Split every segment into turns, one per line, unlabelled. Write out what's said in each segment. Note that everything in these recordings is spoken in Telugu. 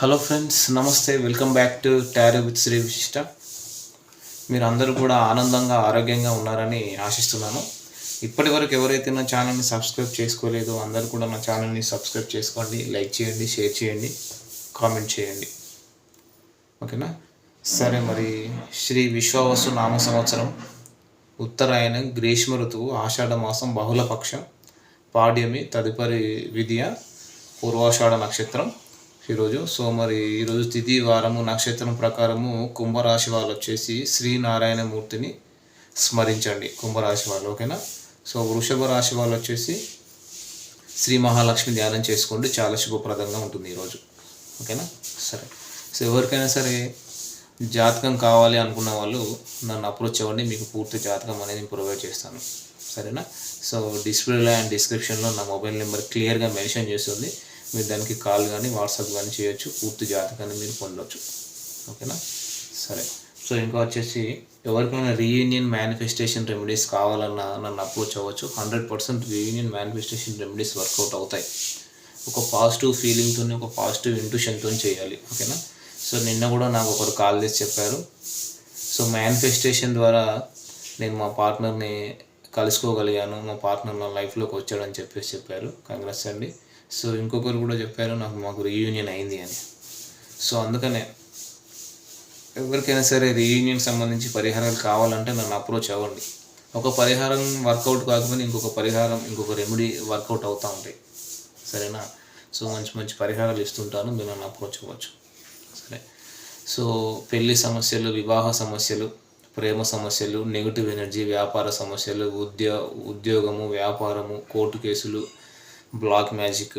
హలో ఫ్రెండ్స్ నమస్తే welcome back to tarot with Shri Vishishta మీరు అందరూ కూడా ఆనందంగా ఆరోగ్యంగా ఉన్నారని ఆశిస్తున్నాను. ఇప్పటి వరకు ఎవరైతే నా ఛానల్ని సబ్స్క్రైబ్ చేసుకోలేదో అందరూ కూడా నా ఛానల్ని సబ్స్క్రైబ్ చేసుకోండి లైక్ చేయండి షేర్ చేయండి కామెంట్ చేయండి. ఓకేనా? సరే మరి శ్రీ విశ్వవసు నామ సంవత్సరం ఉత్తరాయణ గ్రీష్మ ఋతువు ఆషాఢ మాసం బహుళపక్షం పాడ్యమి తదుపరి విద్య పూర్వాషాఢ నక్షత్రం ఈరోజు సో మరి ఈరోజు తిథి వారము నక్షత్రం ప్రకారము కుంభరాశి వాళ్ళు వచ్చేసి శ్రీనారాయణమూర్తిని స్మరించండి. కుంభరాశి వాళ్ళు ఓకేనా? సో వృషభ రాశి వాళ్ళు వచ్చేసి శ్రీ మహాలక్ష్మి ధ్యానం చేసుకోండి. చాలా శుభప్రదంగా ఉంటుంది ఈరోజు ఓకేనా? సరే. సో ఎవరికైనా సరే జాతకం కావాలి అనుకున్న వాళ్ళు నన్ను అప్రోచ్ అవ్వండి. మీకు పూర్తి జాతకం అనేది ప్రొవైడ్ చేస్తాను. సరేనా? సో డిస్ప్లేలో అండ్ డిస్క్రిప్షన్లో నా మొబైల్ నెంబర్ క్లియర్గా మెన్షన్ చేస్తుంది మీరు దానికి కాల్ కానీ వాట్సాప్ కానీ చేయొచ్చు. పూర్తి జాతకాన్ని మీరు పొందవచ్చు ఓకేనా? సరే. సో ఇంకా వచ్చేసి ఎవరికైనా రీయూనియన్ మేనిఫెస్టేషన్ రెమెడీస్ కావాలన్నా నన్ను అప్రోచ్ అవ్వచ్చు. Hundred percent reunion manifestation remedies work out అవుతాయి. ఒక పాజిటివ్ ఫీలింగ్తో ఒక పాజిటివ్ ఇంట్యూషన్తో చేయాలి. ఓకేనా? సో నిన్న కూడా నాకు ఒకరు కాల్ చేసి చెప్పారు. సో మేనిఫెస్టేషన్ ద్వారా నేను మా పార్ట్నర్ని కలుసుకోగలిగాను. మా పార్ట్నర్ నా లైఫ్లోకి వచ్చాడని చెప్పేసి చెప్పారు. కంగ్రెస్ అండి. సో ఇంకొకరు కూడా చెప్పారు నాకు మాకు రీయూనియన్ అయింది అని. సో అందుకనే ఎవరికైనా సరే రీయూనియన్ సంబంధించి పరిహారాలు కావాలంటే నన్ను అప్రోచ్ అవ్వండి. ఒక పరిహారం వర్కౌట్ కాకపోతే ఇంకొక పరిహారం ఇంకొక రెమెడీ వర్కౌట్ అవుతూ ఉంటాయి. సరేనా? సో మంచి మంచి పరిహారాలు ఇస్తుంటాను మీరు నన్ను అప్రోచ్ అవ్వచ్చు. సరే. సో పెళ్ళి సమస్యలు వివాహ సమస్యలు ప్రేమ సమస్యలు నెగిటివ్ ఎనర్జీ వ్యాపార సమస్యలు ఉద్యో ఉద్యోగము వ్యాపారము కోర్టు కేసులు బ్లాక్ మ్యాజిక్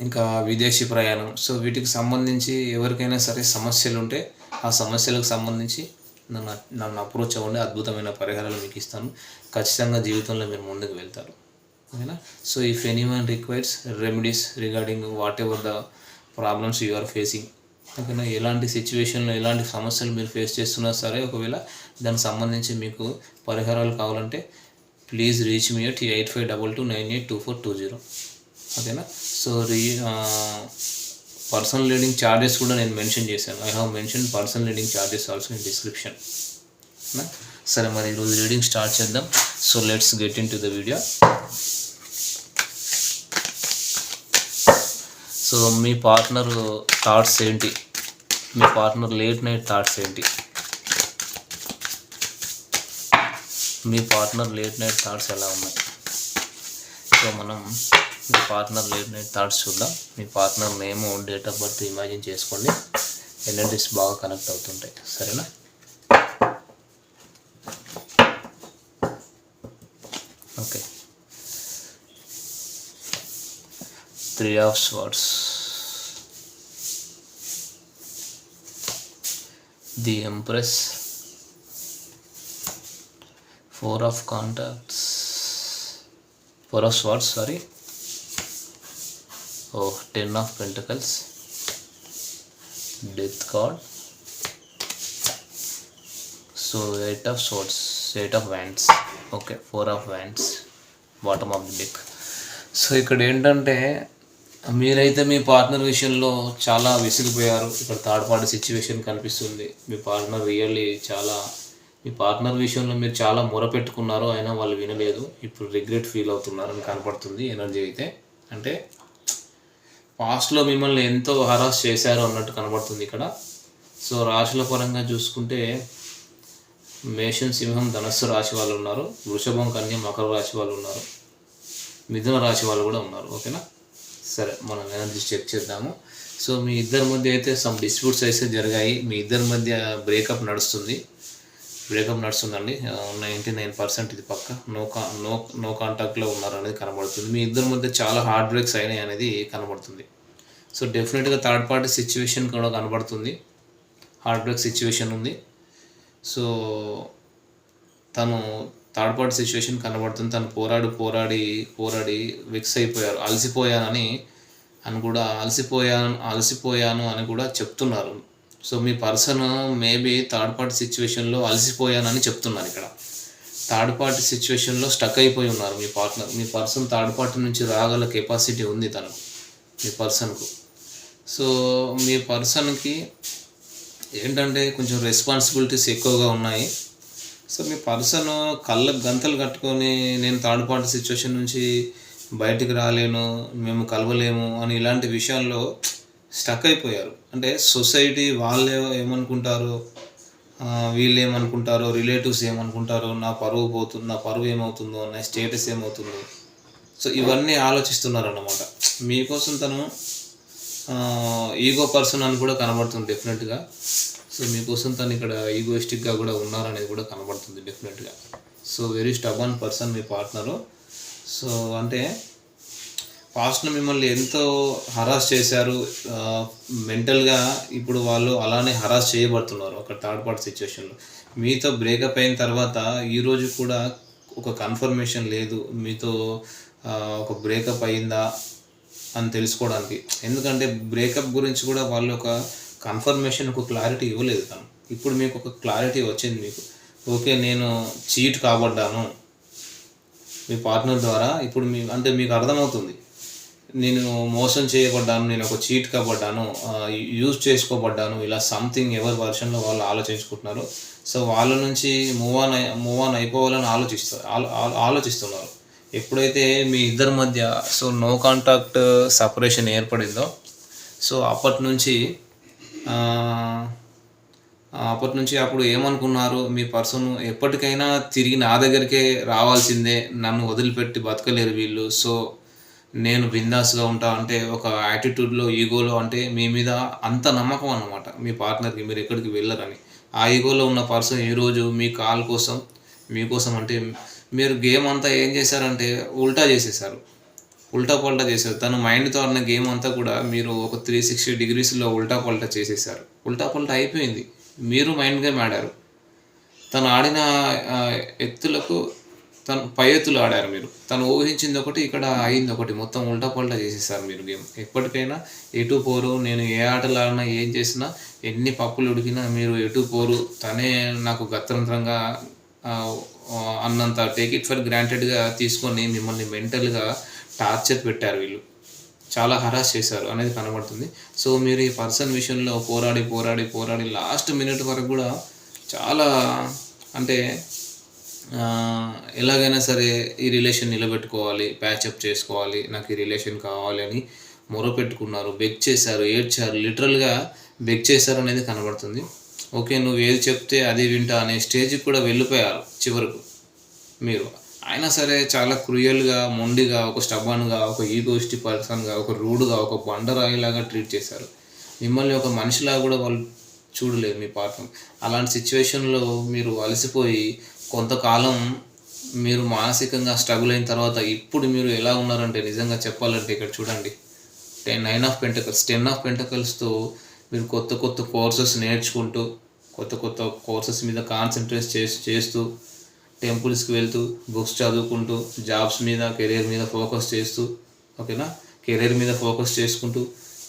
ఇంకా విదేశీ ప్రయాణం. సో వీటికి సంబంధించి ఎవరికైనా సరే సమస్యలు ఉంటే ఆ సమస్యలకు సంబంధించి నన్ను నన్ను అప్రోచ్ అవ్వండి. అద్భుతమైన పరిహారాలు మీకు ఇస్తాను. ఖచ్చితంగా జీవితంలో మీరు ముందుకు వెళ్తారు. ఓకేనా? So if any one requires remedies regarding whatever the problems you are facing ఓకేనా? ఎలాంటి సిచ్యువేషన్లో ఎలాంటి సమస్యలు మీరు ఫేస్ చేస్తున్నా సరే ఒకవేళ దానికి సంబంధించి మీకు పరిహారాలు కావాలంటే please reach me at eight five double two nine eight two four two zero ఓకేనా? సో రీ పర్సనల్ లీడింగ్ ఛార్జెస్ కూడా నేను మెన్షన్ చేశాను. I have mention personal reading charges also in description సరే మరి ఈరోజు రీడింగ్ స్టార్ట్ చేద్దాం. So let's get into the video so me partner thoughts ఏంటి? మీ పార్ట్నర్ లేట్ నైట్ థాట్స్ ఏంటి? మీ పార్ట్నర్ లేట్ నైట్ థాట్స్ ఎలా ఉన్నాయి? సో మనం మీ పార్ట్నర్ లేట్ నైట్ థాట్స్ చూద్దాం. మీ partner name date of birth imagine చేసుకోండి. ఎనర్జీస్ బాగా కనెక్ట్ అవుతుంటాయి. సరేనా? Okay. Three of swords. The empress. Four of contacts four of swords sorry oh ten of pentacles death card so eight of swords eight of wands okay four of wands bottom of the deck so ఇక్కడ ఏంటంటే మీరైతే మీ పార్ట్నర్ విషయంలో చాలా విసిగిపోయారు. ఇక్కడ థర్డ్ పార్టీ సిచ్యువేషన్ కనిపిస్తుంది. మీ పార్ట్నర్ రియల్లీ చాలా మీ పార్ట్నర్ విషయంలో మీరు చాలా మొరపెట్టుకున్నారు అయినా వాళ్ళు వినలేదు. ఇప్పుడు రిగ్రెట్ ఫీల్ అవుతున్నారని కనపడుతుంది ఎనర్జీ అయితే. అంటే పాస్ట్లో మిమ్మల్ని ఎంతో హరాస్ చేశారు అన్నట్టు కనబడుతుంది ఇక్కడ. సో రాశుల పరంగా చూసుకుంటే మేషం సింహం ధనస్సు రాశి వాళ్ళు ఉన్నారు. వృషభం కన్య మకర రాశి వాళ్ళు ఉన్నారు. మిథున రాశి వాళ్ళు కూడా ఉన్నారు. ఓకేనా? సరే మనం ఎనర్జీ చెక్ చేద్దాము. సో మీ ఇద్దరి మధ్య అయితే సమ్ డిస్ప్యూట్స్ అయితే జరిగాయి. మీ ఇద్దరి మధ్య బ్రేకప్ నడుస్తుంది. బ్రేకప్ నడుస్తుందండి. నైంటీ నైన్ పర్సెంట్ ఇది పక్క. నో కా నో నో కాంటాక్ట్లో ఉన్నారు అనేది కనబడుతుంది. మీ ఇద్దరి మధ్య చాలా హార్డ్ బ్రేక్స్ అయినాయి అనేది కనబడుతుంది. సో డెఫినెట్గా థర్డ్ పార్టీ సిచ్యువేషన్ కూడా కనబడుతుంది. హార్డ్ బ్రేక్ సిచ్యువేషన్ ఉంది. సో తను థర్డ్ పార్టీ సిచ్యువేషన్ కనబడుతుంది. తను పోరాడి పోరాడి పోరాడి విక్స్ అయిపోయారు. అలసిపోయానని అని కూడా అలసిపోయాను అలసిపోయాను అని కూడా చెప్తున్నారు. సో మీ పర్సన్ మేబీ థర్డ్ పార్టీ సిచ్యువేషన్లో అలసిపోయానని చెప్తున్నారు ఇక్కడ. థర్డ్ పార్టీ సిచ్యువేషన్లో స్టక్ అయిపోయి ఉన్నారు మీ పార్ట్నర్. మీ పర్సన్ థర్డ్ పార్టీ నుంచి రాగల కెపాసిటీ ఉంది తనకు మీ పర్సన్కు. సో మీ పర్సన్కి ఏంటంటే కొంచెం రెస్పాన్సిబిలిటీస్ ఎక్కువగా ఉన్నాయి. సో మీ పర్సన్ కళ్ళకు గంతలు కట్టుకొని నేను థర్డ్ పార్టీ సిచ్యువేషన్ నుంచి బయటికి రాలేను మేము కలవలేము అని ఇలాంటి విషయాల్లో స్టక్ అయిపోయారు. అంటే సొసైటీ వాళ్ళే ఏమనుకుంటారో వీళ్ళు ఏమనుకుంటారో రిలేటివ్స్ ఏమనుకుంటారో నా పరువు పోతుంది నా పరువు ఏమవుతుందో నా స్టేటస్ ఏమవుతుందో. సో ఇవన్నీ ఆలోచిస్తున్నారు అన్నమాట మీకోసం తను ఈగో పర్సన్ అని కూడా కనబడుతుంది డెఫినెట్గా. సో మీకోసం తను ఇక్కడ ఈగోయిస్టిక్గా కూడా ఉన్నారనేది కూడా కనబడుతుంది డెఫినెట్గా. సో వెరీ స్టబన్ పర్సన్ మీ పార్ట్నరు. సో అంటే పాస్ట్లో మిమ్మల్ని ఎంతో హరాస్ చేశారు. మెంటల్గా ఇప్పుడు వాళ్ళు అలానే హరాస్ చేయబడుతున్నారు ఒక థర్డ్ పార్టీ సిచ్యువేషన్లో మీతో బ్రేకప్ అయిన తర్వాత ఈరోజు కూడా ఒక కన్ఫర్మేషన్ లేదు. మీతో ఒక బ్రేకప్ అయిందా అని తెలుసుకోవడానికి. ఎందుకంటే బ్రేకప్ గురించి కూడా వాళ్ళు ఒక కన్ఫర్మేషన్ ఒక క్లారిటీ ఇవ్వలేదు తను. ఇప్పుడు మీకు ఒక క్లారిటీ వచ్చింది మీకు. ఓకే నేను చీట్ కాబడ్డాను. మీ పార్ట్నర్ ద్వారా ఇప్పుడు మీ అంటే మీకు అర్థమవుతుంది. నేను మోసం చేయబడ్డాను నేను ఒక చీట్ కాబడ్డాను యూజ్ చేసుకోబడ్డాను ఇలా సంథింగ్ ఎవరి వర్షన్లో వాళ్ళు ఆలోచించుకుంటున్నారు. సో వాళ్ళ నుంచి మూవ్ ఆన్ మూవ్ ఆన్ అయిపోవాలని ఆలోచిస్తారు ఆలోచిస్తున్నారు. ఎప్పుడైతే మీ ఇద్దరి మధ్య సో నో కాంటాక్ట్ సపరేషన్ ఏర్పడిందో సో అప్పటి నుంచి అప్పటి నుంచి అప్పుడు ఏమనుకున్నారు? మీ పర్సన్ ఎప్పటికైనా తిరిగి నా దగ్గరికే రావాల్సిందే నన్ను వదిలిపెట్టి బతకలేరు వీళ్ళు. సో నేను బిందాస్గా ఉంటా అంటే ఒక యాటిట్యూడ్లో ఈగోలో అంటే మీ మీద అంత నమ్మకం అనమాట మీ పార్ట్నర్కి మీరు ఎక్కడికి వెళ్ళరని. ఆ ఈగోలో ఉన్న పర్సన్ ఈరోజు మీ కాల్ కోసం మీకోసం అంటే మీరు గేమ్ అంతా ఏం చేశారంటే ఉల్టా చేసేసారు ఉల్టా పల్టా చేశారు. తన మైండ్తో ఆడిన గేమ్ అంతా కూడా మీరు ఒక త్రీ సిక్స్టీ డిగ్రీస్లో ఉల్టా పల్టా చేసేసారు ఉల్టా పల్టా అయిపోయింది. మీరు మైండ్ గేమ్ ఆడారు తను ఆడిన ఎత్తులకు తను పై ఎత్తులు ఆడారు మీరు. తను ఊహించింది ఒకటి ఇక్కడ అయింది ఒకటి. మొత్తం ఉల్టా పల్టా చేసేసారు మీరు గేమ్. ఎప్పటికైనా ఎటు పోరు నేను ఏ ఆటలు ఆడినా ఏం చేసినా ఎన్ని పప్పులు ఉడికినా మీరు ఎటు పోరు తనే నాకు గత్రంతరంగా అన్నంత టేక్ ఇట్ ఫర్ గ్రాంటెడ్గా తీసుకొని మిమ్మల్ని మెంటల్గా టార్చర్ పెట్టారు వీళ్ళు. చాలా హరాస్ చేశారు అనేది కనబడుతుంది. సో మీరు ఈ పర్సన్ విషయంలో పోరాడి పోరాడి పోరాడి లాస్ట్ మినిట్ వరకు కూడా చాలా అంటే ఎలాగైనా సరే ఈ రిలేషన్ నిలబెట్టుకోవాలి ప్యాచప్ చేసుకోవాలి నాకు ఈ రిలేషన్ కావాలి అని మొరపెట్టుకున్నారు బెగ్ చేశారు ఏడ్చారు లిటరల్గా బెగ్ చేశారు అనేది కనబడుతుంది. ఓకే నువ్వు ఏది చెప్తే అది వింటా అనే స్టేజ్కి కూడా వెళ్ళిపోయారు చివరకు మీరు. అయినా సరే చాలా క్రూయల్గా మొండిగా ఒక స్టబన్గా ఒక ఈగోయిస్టి పర్సన్గా ఒక రూడ్గా ఒక బండరాయిలాగా ట్రీట్ చేశారు. మిమ్మల్ని ఒక మనిషిలాగా కూడా వాళ్ళు చూడలేదు మీ పార్ట్నర్ అలాంటి సిచ్యువేషన్లో మీరు అలసిపోయి కొంతకాలం మీరు మానసికంగా స్ట్రగుల్ అయిన తర్వాత ఇప్పుడు మీరు ఎలా ఉన్నారంటే నిజంగా చెప్పాలంటే ఇక్కడ చూడండి. Ten nine of pentacles ten of పెంటకల్స్తో మీరు కొత్త కొత్త కోర్సెస్ నేర్చుకుంటూ కొత్త కొత్త కోర్సెస్ మీద కాన్సన్ట్రేట్ చేసి చేస్తూ టెంపుల్స్కి వెళ్తూ బుక్స్ చదువుకుంటూ జాబ్స్ మీద కెరీర్ మీద ఫోకస్ చేస్తూ ఓకేనా? కెరీర్ మీద ఫోకస్ చేసుకుంటూ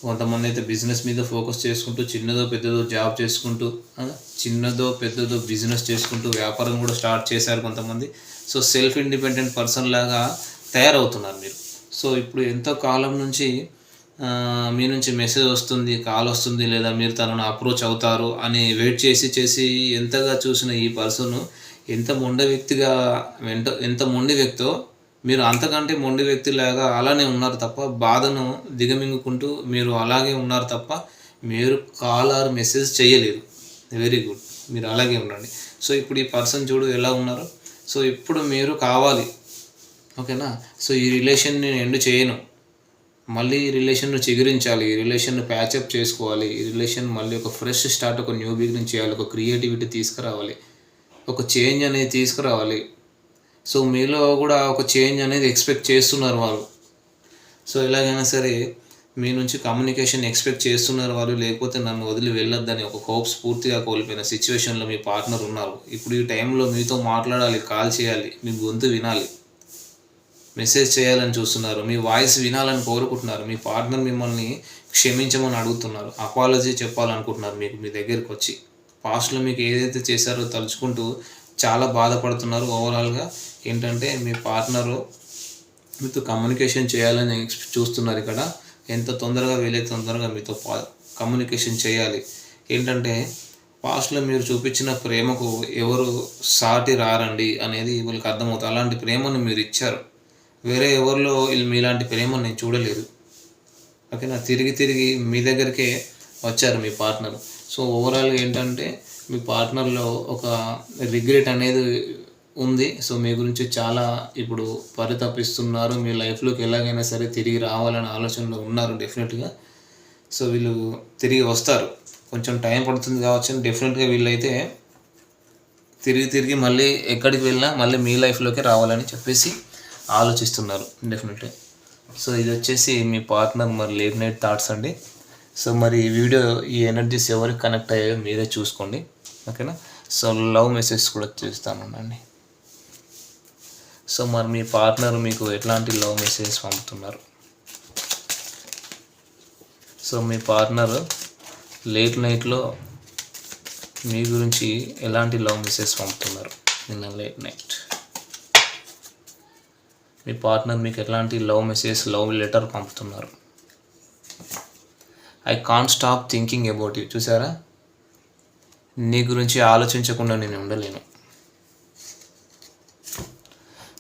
కొంతమంది అయితే బిజినెస్ మీద ఫోకస్ చేసుకుంటూ చిన్నదో పెద్దదో జాబ్ చేసుకుంటూ చిన్నదో పెద్దదో బిజినెస్ చేసుకుంటూ వ్యాపారం కూడా స్టార్ట్ చేశారు కొంతమంది. సో సెల్ఫ్ ఇండిపెండెంట్ పర్సన్ లాగా తయారవుతున్నారు మీరు. సో ఇప్పుడు ఎంతో కాలం నుంచి మీ నుంచి మెసేజ్ వస్తుంది కాల్ వస్తుంది లేదా మీరు తనను అప్రోచ్ అవుతారు అని వెయిట్ చేసి చేసి ఎంతగా చూసిన ఈ పర్సన్ ఎంత మొండ వ్యక్తిగా వెంట ఎంత మొండి వ్యక్తో మీరు అంతకంటే మొండి వ్యక్తిలాగా అలానే ఉన్నారు తప్ప బాధను దిగమింగుకుంటూ మీరు అలాగే ఉన్నారు తప్ప మీరు కాల్ ఆర్ మెసేజ్ చేయలేదు వెరీ గుడ్ మీరు అలాగే ఉండండి. సో ఇప్పుడు ఈ పర్సన్ చూడు ఎలా ఉన్నారు? సో ఇప్పుడు మీరు కావాలి. ఓకేనా? సో ఈ రిలేషన్ నేను ఎండ్ చేయను. మళ్ళీ ఈ రిలేషన్ను చిగురించాలి. ఈ రిలేషన్ను ప్యాచప్ చేసుకోవాలి. ఈ రిలేషన్ మళ్ళీ ఒక ఫ్రెష్ స్టార్ట్ ఒక న్యూ బిగినింగ్ చేయాలి. ఒక క్రియేటివిటీ తీసుకురావాలి. ఒక చేంజ్ అనేది తీసుకురావాలి. సో మీలో కూడా ఒక చేంజ్ అనేది ఎక్స్పెక్ట్ చేస్తున్నారు వాళ్ళు. సో ఎలాగైనా సరే మీ నుంచి కమ్యూనికేషన్ ఎక్స్పెక్ట్ చేస్తున్నారు వాళ్ళు లేకపోతే నన్ను వదిలి వెళ్ళొద్దని ఒక హోప్స్ పూర్తిగా కోల్పోయిన సిచ్యువేషన్లో మీ పార్ట్నర్ ఉన్నారు. ఇప్పుడు ఈ టైంలో మీతో మాట్లాడాలి కాల్ చేయాలి మీ గొంతు వినాలి. మెసేజ్ చేయాలని చూస్తున్నారు మీ వాయిస్ వినాలని కోరుకుంటున్నారు మీ పార్ట్నర్ మిమ్మల్ని క్షమించమని అడుగుతున్నారు అపాలజీ చెప్పాలనుకుంటున్నారు మీకు మీ దగ్గరికి వచ్చి. పాస్ట్లో మీకు ఏదైతే చేశారో తలుచుకుంటూ చాలా బాధపడుతున్నారు ఓవరాల్గా ఏంటంటే మీ పార్ట్నరు మీతో కమ్యూనికేషన్ చేయాలని చూస్తున్నారు ఇక్కడ. ఎంత తొందరగా వీలైతే తొందరగా మీతో పా కమ్యూనికేషన్ చేయాలి. ఏంటంటే పాస్ట్లో మీరు చూపించిన ప్రేమకు ఎవరు సాటి రారండి అనేది వీళ్ళకి అర్థమవుతుంది. అలాంటి ప్రేమను మీరు ఇచ్చారు. వేరే ఎవరిలో వీళ్ళు మీలాంటి ప్రేమను నేను చూడలేదు. ఓకేనా? తిరిగి తిరిగి మీ దగ్గరికే వచ్చారు మీ పార్ట్నర్. సో ఓవరాల్గా ఏంటంటే మీ పార్ట్నర్లో ఒక రిగ్రెట్ అనేది ఉంది. సో మీ గురించి చాలా ఇప్పుడు పరితపిస్తున్నారు. మీ లైఫ్లోకి ఎలాగైనా సరే తిరిగి రావాలనే ఆలోచనలో ఉన్నారు డెఫినెట్గా. సో వీళ్ళు తిరిగి వస్తారు. కొంచెం టైం పడుతుంది కావచ్చు. డెఫినెట్గా వీళ్ళైతే తిరిగి తిరిగి మళ్ళీ ఎక్కడికి వెళ్ళినా మళ్ళీ మీ లైఫ్లోకి రావాలని చెప్పేసి ఆలోచిస్తున్నారు డెఫినెట్గా. సో ఇది వచ్చేసి మీ పార్ట్నర్ మరి లేట్ నైట్ థాట్స్ అండి. సో మరి ఈ వీడియో ఈ ఎనర్జీస్ ఎవరికి కనెక్ట్ అయ్యాయో మీరే చూసుకోండి. ఓకేనా? సో లవ్ మెసేజ్ కూడా చూస్తానండి సో మరి మీ పార్ట్నర్ మీకు ఎట్లాంటి లవ్ మెసేజ్ పంపుతున్నారు? సో మీ పార్ట్నర్ లేట్ నైట్లో మీ గురించి ఎలాంటి లవ్ మెసేజ్ పంపుతున్నారు నిన్న లేట్ నైట్? మీ పార్ట్నర్ మీకు ఎలాంటి లవ్ మెసేజ్ లవ్ లెటర్ పంపుతున్నారు? I can't stop thinking about you. చూసారా? నీ గురించి ఆలోచించకుండా నేను ఉండలేను.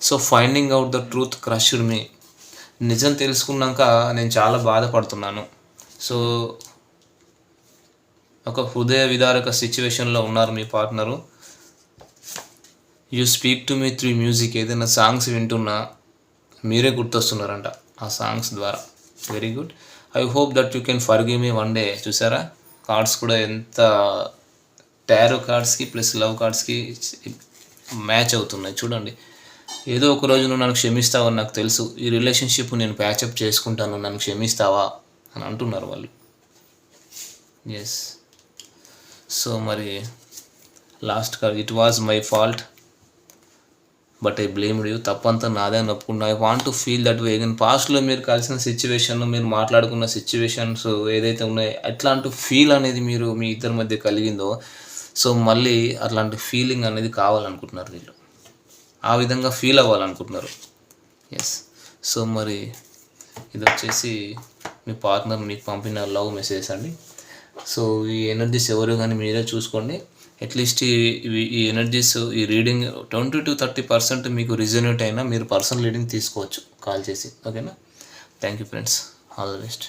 So finding out the truth crushed మీ నిజం తెలుసుకున్నాక నేను చాలా బాధపడుతున్నాను. సో ఒక హృదయ విదారక సిచ్యువేషన్లో ఉన్నారు మీ partner. You speak to me three music ఏదైనా సాంగ్స్ వింటున్నా మీరే గుర్తొస్తున్నారంట ఆ సాంగ్స్ ద్వారా. Very good I hope that you can forgive me one day చూసారా? కార్డ్స్ కూడా ఎంత టారో కార్డ్స్కి ప్లస్ లవ్ కార్డ్స్కి మ్యాచ్ అవుతున్నాయి. చూడండి. ఏదో ఒక రోజు నువ్వు నన్ను క్షమిస్తావని నాకు తెలుసు. ఈ రిలేషన్షిప్ నేను ప్యాచప్ చేసుకుంటాను నన్ను క్షమిస్తావా అని అంటున్నారు వాళ్ళు. ఎస్ సో మరి last card it was my fault but I blamed you తప్పంతా నాదే అని ఒప్పుకున్నా. I want to feel that way in పాస్ట్లో మీరు కలిసిన సిచ్యువేషన్ మీరు మాట్లాడుకున్న సిచ్యువేషన్స్ ఏదైతే ఉన్నాయో అట్లాంటి ఫీల్ అనేది మీరు మీ ఇద్దరి మధ్య కలిగిందో సో మళ్ళీ అట్లాంటి ఫీలింగ్ అనేది కావాలనుకుంటున్నారు వీళ్ళు. ఆ విధంగా ఫీల్ అవ్వాలనుకుంటున్నారు. ఎస్ సో మరి ఇది వచ్చేసి మీ పార్ట్నర్ మీకు పంపిన లవ్ మెసేజ్ అండి. సో ఈ ఎనర్జీస్ ఎవరు కానీ మీరే చూసుకోండి. అట్లీస్ట్ ఈ ఇవి- ఈ ఎనర్జీస్ ఈ reading twenty two thirty percent మీకు రిజనేట్ అయినా మీరు పర్సనల్ రీడింగ్ తీసుకోవచ్చు. కాల్ చేసి. ఓకేనా thank you friends all the best